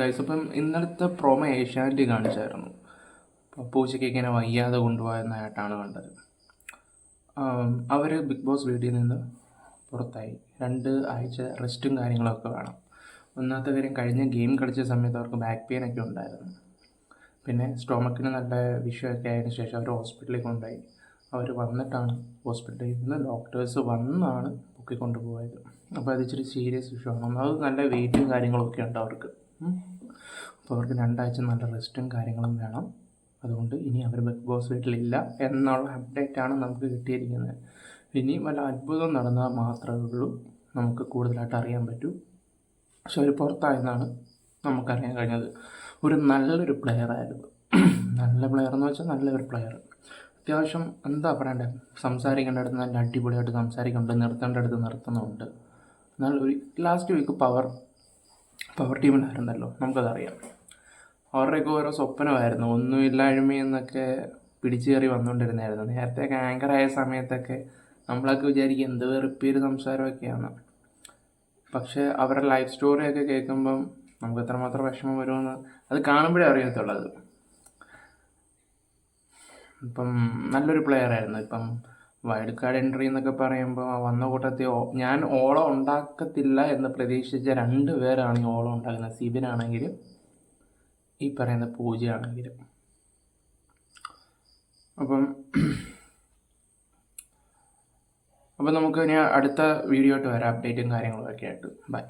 Guys അപ്പം ഇന്നലത്തെ promo Asianet കാണിച്ചായിരുന്നു. പൂച്ചയ്ക്ക് ഇങ്ങനെ വയ്യാതെ കൊണ്ടുപോയെന്നായിട്ടാണ് കണ്ടത്. അവർ ബിഗ് ബോസ് വീട്ടിൽ നിന്ന് പുറത്തായി. രണ്ട് ആഴ്ച റെസ്റ്റും കാര്യങ്ങളൊക്കെ വേണം. ഒന്നാമത്തെ കാര്യം കഴിഞ്ഞ ഗെയിം കളിച്ച സമയത്ത് അവർക്ക് ബാക്ക് പെയിൻ ഒക്കെ ഉണ്ടായിരുന്നു. പിന്നെ സ്റ്റോമക്കിന് നല്ല വിഷയമൊക്കെ ആയതിനു ശേഷം അവർ ഹോസ്പിറ്റലിൽ കൊണ്ടുപോയി. അവർ വന്നിട്ടാണ് ഹോസ്പിറ്റലിൽ നിന്ന് ഡോക്ടേഴ്സ് വന്നാണ് പൊക്കിക്കൊണ്ട് പോയത് അപ്പോൾ അതിച്ചിരി സീരിയസ് ഇഷ്യൂ ആണ്. അത് നല്ല വെയിറ്റും കാര്യങ്ങളൊക്കെ ഉണ്ട് അവർക്ക്. അപ്പോൾ അവർക്ക് രണ്ടാഴ്ച നല്ല റെസ്റ്റും കാര്യങ്ങളും വേണം. അതുകൊണ്ട് ഇനി അവർ ബിഗ് ബോസ് വീട്ടിലില്ല എന്നുള്ള അപ്ഡേറ്റ് ആണ് നമുക്ക് കിട്ടിയിരിക്കുന്നത്. ഇനി വല്ല അത്ഭുതം നടന്നാൽ മാത്രമേ ഉള്ളൂ. നമുക്ക് കൂടുതലായിട്ട് അറിയാൻ പറ്റൂ. പക്ഷെ അവർ പുറത്തായെന്നാണ് നമുക്കറിയാൻ കഴിഞ്ഞത്. ഒരു നല്ലൊരു പ്ലെയർ ആയിരുന്നു. നല്ല പ്ലെയർ എന്ന് വെച്ചാൽ നല്ലൊരു പ്ലെയർ അത്യാവശ്യം എന്താ പറയണ്ടേ? സംസാരിക്കേണ്ടടുത്ത് നല്ല അടിപൊളിയായിട്ട് സംസാരിക്കുന്നുണ്ട് നിർത്തേണ്ടടുത്ത് നിർത്തുന്നുണ്ട്. എന്നാൽ ഒരു ലാസ്റ്റ് വീക്ക് പവർ പവർ ടീമിലായിരുന്നല്ലോ. നമുക്കതറിയാം. അവരുടെയൊക്കെ ഓരോ സ്വപ്നമായിരുന്നു. ഒന്നുമില്ലായ്മയെന്നൊക്കെ പിടിച്ചു കയറി വന്നുകൊണ്ടിരുന്നായിരുന്നു നേരത്തെയൊക്കെ ആങ്കറായ സമയത്തൊക്കെ നമ്മളൊക്കെ വിചാരിക്കും എന്ത് വെറുപ്പിയൊരു സംസാരമൊക്കെയാണ്. പക്ഷേ അവരുടെ ലൈഫ് സ്റ്റോറിയൊക്കെ കേൾക്കുമ്പം നമുക്ക് എത്രമാത്രം വിഷമം വരുമെന്ന് അത് കാണുമ്പോഴേ അറിയത്തുള്ളത് ഇപ്പം നല്ലൊരു പ്ലെയർ ആയിരുന്നു. ഇപ്പം വൈൽഡ് കാർഡ് എൻട്രി എന്നൊക്കെ പറയുമ്പോൾ വന്ന കൂട്ടത്തിൽ ഞാൻ ഓളം ഉണ്ടാക്കത്തില്ല എന്ന് പ്രതീക്ഷിച്ച രണ്ട് പേരാണ് ഈ ഓളം ഉണ്ടാക്കുന്നത്. സിബിനാണെങ്കിലും ഈ പറയുന്ന പൂജയാണെങ്കിലും. അപ്പം അപ്പം നമുക്ക് ഇനി അടുത്ത വീഡിയോ ആയിട്ട് വരാം. അപ്ഡേറ്റും കാര്യങ്ങളും ഒക്കെ ആയിട്ട്. ബൈ.